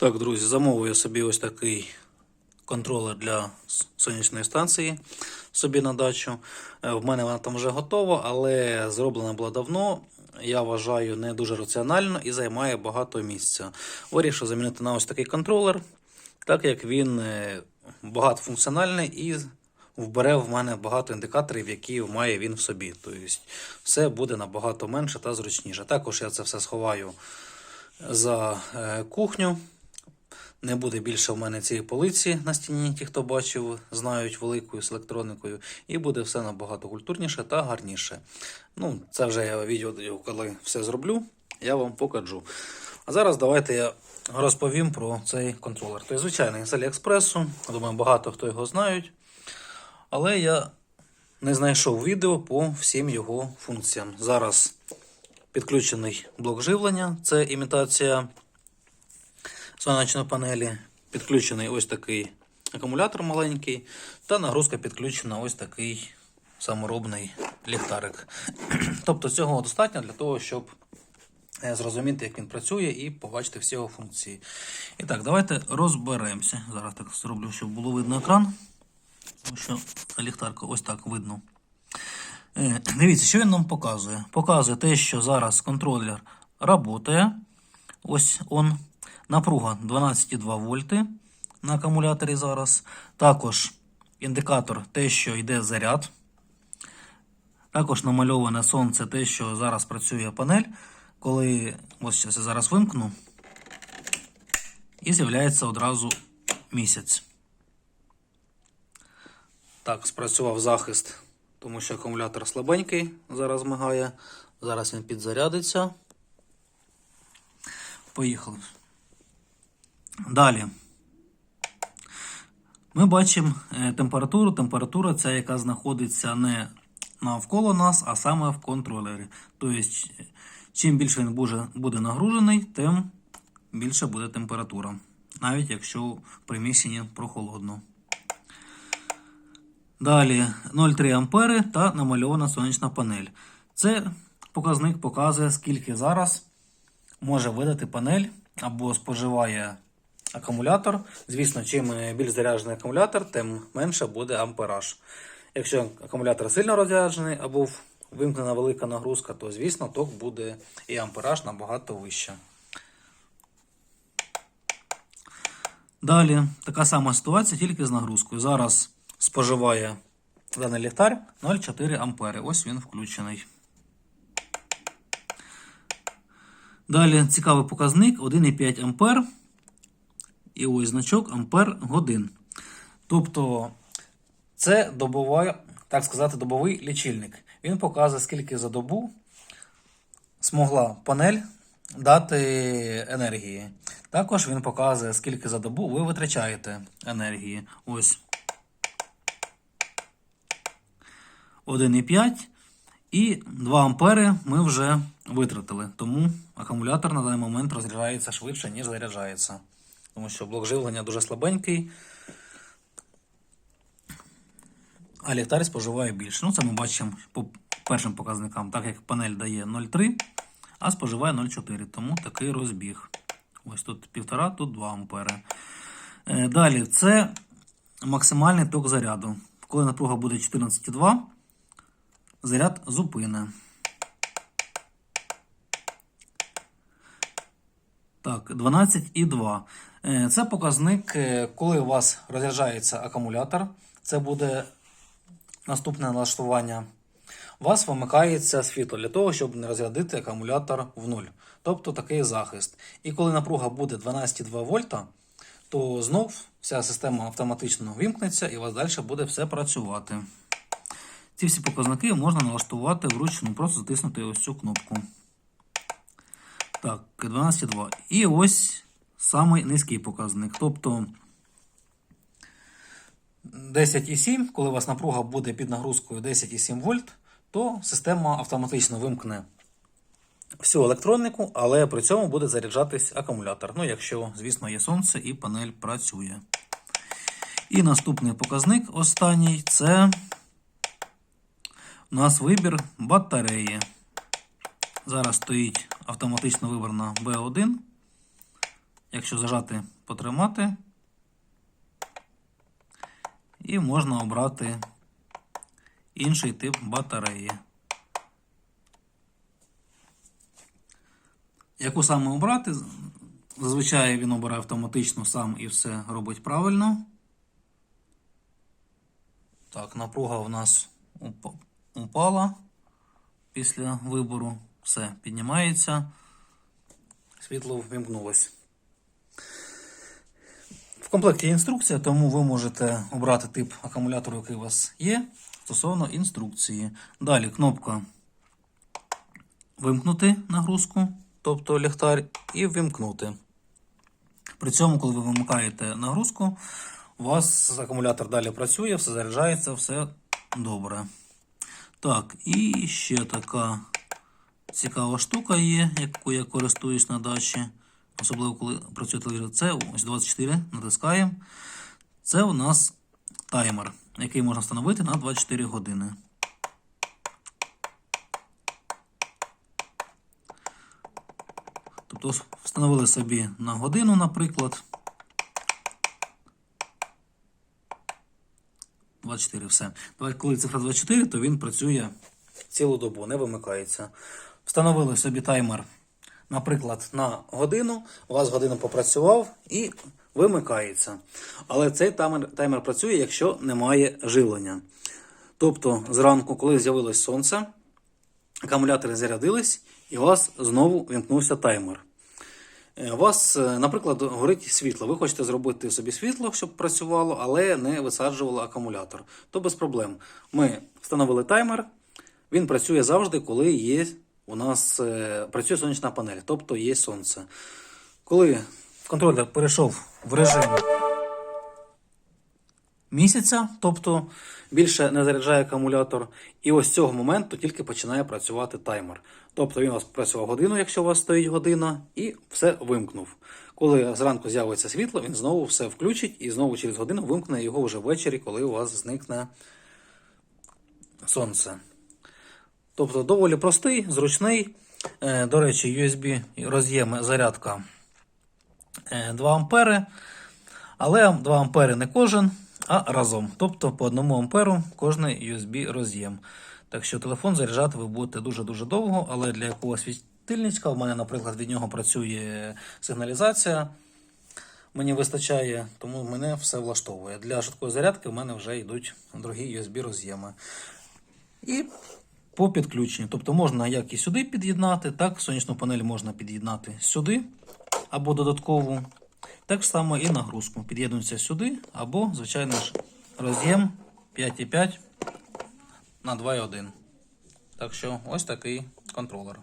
Так, друзі, замовив я собі ось такий контролер для сонячної станції собі на дачу. Е, В мене вона там вже готова, але зроблена була давно. Я вважаю не дуже раціонально і займає багато місця. Вирішив замінити на ось такий контролер, так як він е, багатофункціональний і вбере в мене багато індикаторів, які має він в собі. Тобто все буде набагато менше та зручніше. Також я це все сховаю за е, кухню. Не буде більше в мене цієї полиці на стіні, ті, хто бачив, знають великою з електроникою, і буде все набагато культурніше та гарніше. Ну, це вже я відео, коли все зроблю, я вам покажу. А зараз давайте я розповім про цей контролер. Той звичайний з Аліекспресу. Думаю, багато хто його знають. Але я не знайшов відео по всім його функціям. Зараз підключений блок живлення, це імітація сонячної панелі. Підключений ось такий акумулятор маленький, та нагрузка підключена ось такий саморобний ліхтарик. тобто цього достатньо для того, щоб е, зрозуміти, як він працює, і побачити всі його функції. І так, давайте розберемося. Зараз так зроблю, щоб було видно екран. Тому що ліхтарка ось так видно. Е, Дивіться, що він нам показує. Показує те, що зараз контролер працює. Ось он. Напруга 12,2 вольти на акумуляторі зараз. Також індикатор те, що йде заряд. Також намальоване сонце те, що зараз працює панель. Коли ось я зараз вимкну, і з'являється одразу місяць. Так, спрацював захист, тому що акумулятор слабенький, зараз мигає. Зараз він підзарядиться. Поїхали. Далі. Ми бачимо е, температуру. Температура ця, яка знаходиться не навколо нас, а саме в контролері. Тобто, чим більше він буде, нагружений, тим більше буде температура. Навіть якщо в приміщенні прохолодно. Далі 0,3 ампери та намальована сонячна панель. Це показник показує, скільки зараз може видати панель або споживає акумулятор. Звісно, чим е, більш заряджений акумулятор, тим менше буде ампераж. Якщо акумулятор сильно розряджений або вимкнена велика нагрузка, то звісно ток буде і ампераж набагато вище. Далі така сама ситуація, тільки з нагрузкою. Зараз споживає даний ліхтар 0,4 ампери. Ось він включений. Далі цікавий показник 1,5 ампер. І ось значок ампер годин. Тобто це добова, так сказати, добовий лічильник. Він показує, скільки за добу змогла панель дати енергії. Також він показує, скільки за добу ви витрачаєте енергії. Ось 1,5 і 2 ампери ми вже витратили. Тому акумулятор на даний момент розряджається швидше, ніж заряджається. Тому що блок живлення дуже слабенький. А ліхтар споживає більше. Ну, це ми бачимо по першим показникам, так як панель дає 0,3, а споживає 0,4. Тому такий розбіг. Ось тут 1,5, тут 2 ампери. Е, Далі, це максимальний ток заряду. Коли напруга буде 14,2, заряд зупине. Так, 12,2. Е, Це показник, е, коли у вас розряджається акумулятор. Це буде наступне налаштування. У вас вимикається світло для того, щоб не розрядити акумулятор в нуль. Тобто такий захист. І коли напруга буде 12,2 вольта, то знов вся система автоматично вимкнеться і у вас далі буде все працювати. Ці всі показники можна налаштувати вручну, просто затиснути ось цю кнопку. Так, 12,2. І ось самий низький показник. Тобто 10,7, коли у вас напруга буде під нагрузкою 10,7 вольт, то система автоматично вимкне всю електронику, але при цьому буде заряджатись акумулятор. Ну, якщо, звісно, є сонце і панель працює. І наступний показник, останній, це у нас вибір батареї. Зараз стоїть автоматично вибрана B1. якщо зажати, потримати, і можна обрати інший тип батареї. Яку саме обрати? Зазвичай він обирає автоматично сам і все робить правильно. Так, напруга у нас упала після вибору. Все, піднімається. Світло ввімкнулось. В комплекті є інструкція, тому ви можете обрати тип акумулятору, який у вас є, стосовно інструкції. Далі кнопка вимкнути нагрузку, тобто ліхтар, і вимкнути. При цьому, коли ви вимикаєте нагрузку, у вас акумулятор далі працює, все заряджається, все добре. Так, і ще така цікава штука є, яку я користуюсь на дачі, особливо коли працює телевізор. Це ось 24 натискаємо. Це у нас таймер, який можна встановити на 24 години. Тобто встановили собі на годину, наприклад. 24, все. Коли цифра 24, то він працює цілу добу, не вимикається. Встановили собі таймер, наприклад, на годину. У вас годину попрацював і вимикається. Але цей таймер, таймер працює, якщо немає живлення. Тобто, зранку, коли з'явилось сонце, акумулятори зарядились, і у вас знову вімкнувся таймер. Е, У вас, е, наприклад, горить світло. Ви хочете зробити собі світло, щоб працювало, але не висаджувало акумулятор. То без проблем. Ми встановили таймер. Він працює завжди, коли є у нас е, працює сонячна панель, тобто є сонце. Коли контролер перейшов в режим місяця, тобто більше не заряджає акумулятор. І ось з цього моменту тільки починає працювати таймер. Тобто він у вас працював годину, якщо у вас стоїть година, і все вимкнув. Коли зранку з'явиться світло, він знову все включить і знову через годину вимкне його вже ввечері, коли у вас зникне сонце. Тобто доволі простий, зручний. Е, До речі, USB роз'єм зарядка е, 2 ампери. Але 2 ампери не кожен, а разом. Тобто по 1 амперу кожний USB роз'єм. Так що телефон заряджати ви будете дуже-дуже довго, але для якогось світильничка, в мене, наприклад, від нього працює сигналізація. Мені вистачає, тому мене все влаштовує. Для швидкої зарядки в мене вже йдуть другі USB роз'єми. І по підключенню. Тобто можна як і сюди під'єднати, так сонячну панель можна під'єднати сюди або додаткову. Так само і нагрузку. Під'єднується сюди, або, звичайно ж, роз'єм 5,5 на 2,1. Так що ось такий контролер.